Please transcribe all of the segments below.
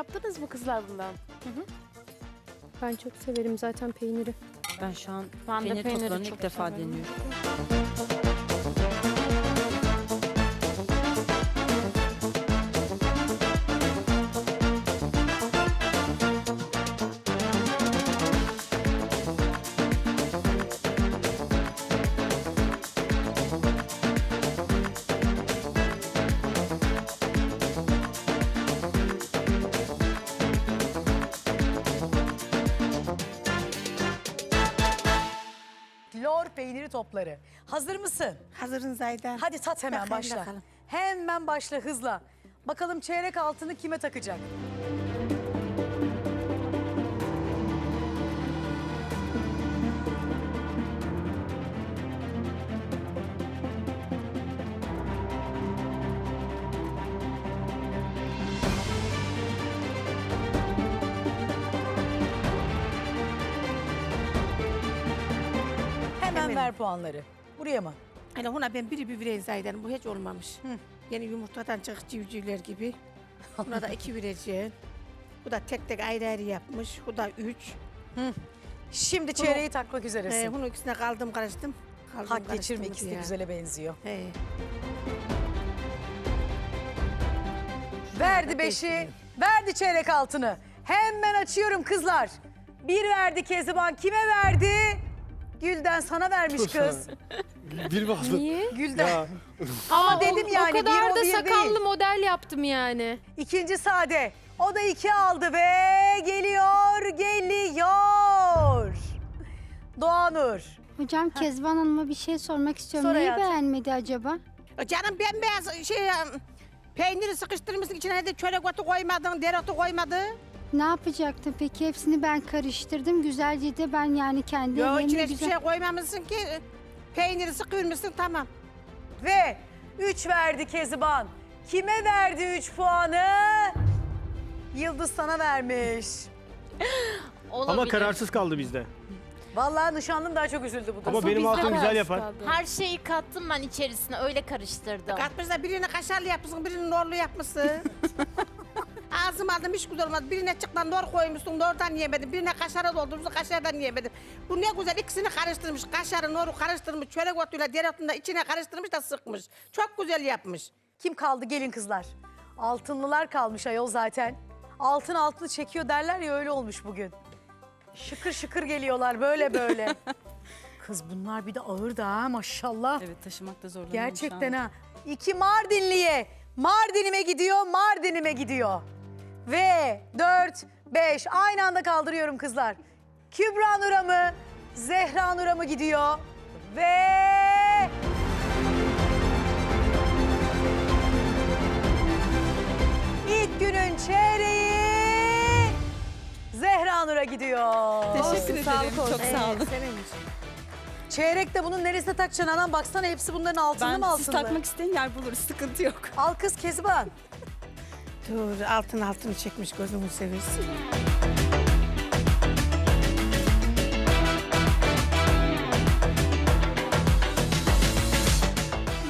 Hoşlanmadınız mı kızlar bundan? Ben çok severim zaten peyniri. Ben şu an Ben de peynir peyniri tostlarını çok ilk defa severim. deniyorum. Peyniri topları. Hazır mısın? Hazırın Zaydan. Hadi tat hemen Bakayım başla. bakalım. Hemen başla hızla. Bakalım çeyrek altını kime takacak? Hemen Hemen. ver puanları. Buraya mı? Hani ona ben biri bir vereyim Zaydan. Bu hiç olmamış. Yeni yumurtadan çıkık civcivler gibi. Buna da iki vereceğim. Bu da tek tek ayrı ayrı yapmış. Bu da üç. Şimdi çeyreği takmak üzeresin. Ee, bunun ikisine kaldım karıştım. Kaldım, Hak geçirme karıştım ikisi de ya. güzele benziyor. He. Verdi beşi, verdi çeyrek altını. Hemen açıyorum kızlar. Bir verdi Keziban. Kime verdi? Gülden sana vermiş kız. Bir mi aldın? Niye? Gülden. Ya. Ama o- dedim yani O kadar bir o da bir sakallı değil. model yaptım yani. İkinci sade. O da iki aldı ve geliyor, geliyor. Doğanur. Hocam Kezban Hanım'a bir şey sormak istiyorum. Sor Neyi hayatım. beğenmedi acaba? Canım bembeyaz şey peyniri sıkıştırmışsın içine de çörek otu koymadın, dereotu koymadın. Ne yapacaktım peki? Hepsini ben karıştırdım. Güzelce de ben yani kendi Yok ellerimle içine hiçbir güzel... şey koymamışsın ki. Peyniri sıkıyormuşsun tamam. Ve 3 verdi Keziban. Kime verdi 3 puanı? Yıldız sana vermiş. Ama kararsız kaldı bizde. Vallahi nişanlım daha çok üzüldü bu da. Ama benim altım güzel yapar. kaldı. Her şeyi kattım ben içerisine öyle karıştırdım. Katmış da birini kaşarlı yapmışsın, birini norlu yapmışsın. Ağzım aldım hiç güzel olmadı. Birine çıktan nor koymuşsun, nordan yemedim. Birine kaşara doldurmuşsun, kaşardan yemedim. Bu ne güzel ikisini karıştırmış. Kaşarı, noru karıştırmış. Çörek otuyla dereotunu içine karıştırmış da sıkmış. Çok güzel yapmış. Kim kaldı gelin kızlar? Altınlılar kalmış ayol zaten. Altın altını çekiyor derler ya öyle olmuş bugün. Şıkır şıkır geliyorlar böyle böyle. Kız bunlar bir de ağır da ha maşallah. Evet taşımakta zorlanıyorum Gerçekten şu an. ha. İki Mardinliye. Mardin'ime gidiyor, Mardin'ime gidiyor. Ve dört, beş. Aynı anda kaldırıyorum kızlar. Kübra Nur'a mı, Zehra Nur'a mı gidiyor? Ve... İlk günün çeyreği Zehra Nur'a gidiyor. Teşekkür ederim. Çok sağ olun. Çeyrek de bunun neresine takacaksın anam? Baksana hepsi bunların altında mı Ben siz altında? takmak isteyen yer buluruz. Sıkıntı yok. Al kız Kezban. Dur altın altını çekmiş gözümü seversin.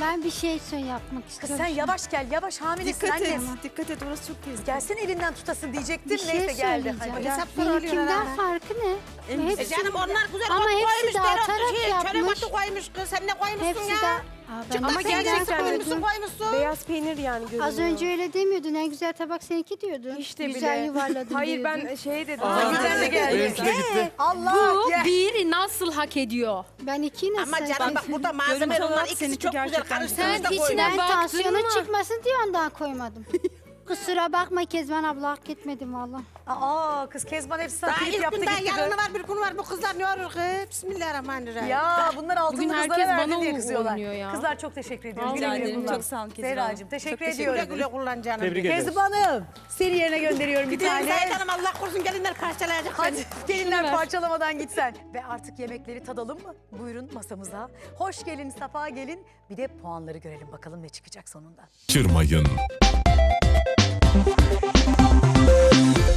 Ben bir şey söyle yapmak Kız istiyorum. sen şimdi. yavaş gel, yavaş hamilesin Dikkat et. annem. Dikkat et orası çok tez. Gelsin elinden tutasın diyecektim. Bir şey Neyse geldi. söyleyeceğim. Hesap soruyor Benimkinden arada. farkı ne? Hepsi- E canım onlar güzel Ama ot hepsi koymuş. dağıtarak dereotu, şey, çörek yapmış. otu koymuş kız. Sen ne koymuşsun Hepsi ya? de... Ben Ama de gerçekten senden koymuşsun. Beyaz peynir yani görünüyor. Az önce öyle demiyordun. En güzel tabak seninki diyordun. işte güzel bile. yuvarladın Hayır diyordun. ben şey dedim. Aa, Gülden de geldi. Benimki de gitti. Allah Bu bir nasıl hak ediyor? Ben iki nasıl? Ama canım bak burada malzeme Görüntü olan olarak ikisi seninki çok güzel gerçekten karıştırmış Sen da hiç koymuş. Ben baktın tansiyonu mı? çıkmasın diye ondan koymadım. Kusura bakma Kezban abla hak etmedim valla. Aa kız Kezban hepsi sana Daha klip ilk yaptı günden gitti. kız. var bir gün var bu kızlar ne olur kız? Bismillahirrahmanirrahim. Ya bunlar altın Bugün kızlara herkes verdi bana diye kızıyorlar. oynuyor ya. Kızlar çok teşekkür Güle güle ederim. Çok sağ olun Kezban Zehracığım Hanım. teşekkür Çok teşekkür ediyorum. Güle güle kullan canım. Tebrik ederim. Kezban'ım seni yerine gönderiyorum bir Gidelim tane. Zahid Hanım Allah korusun gelinler parçalayacak Hadi gelinler ver. parçalamadan gitsen. Ve artık yemekleri tadalım mı? Buyurun masamıza. Hoş gelin, safa gelin. Bir de puanları görelim bakalım ne çıkacak sonunda. Kaçırmayın. Thank you.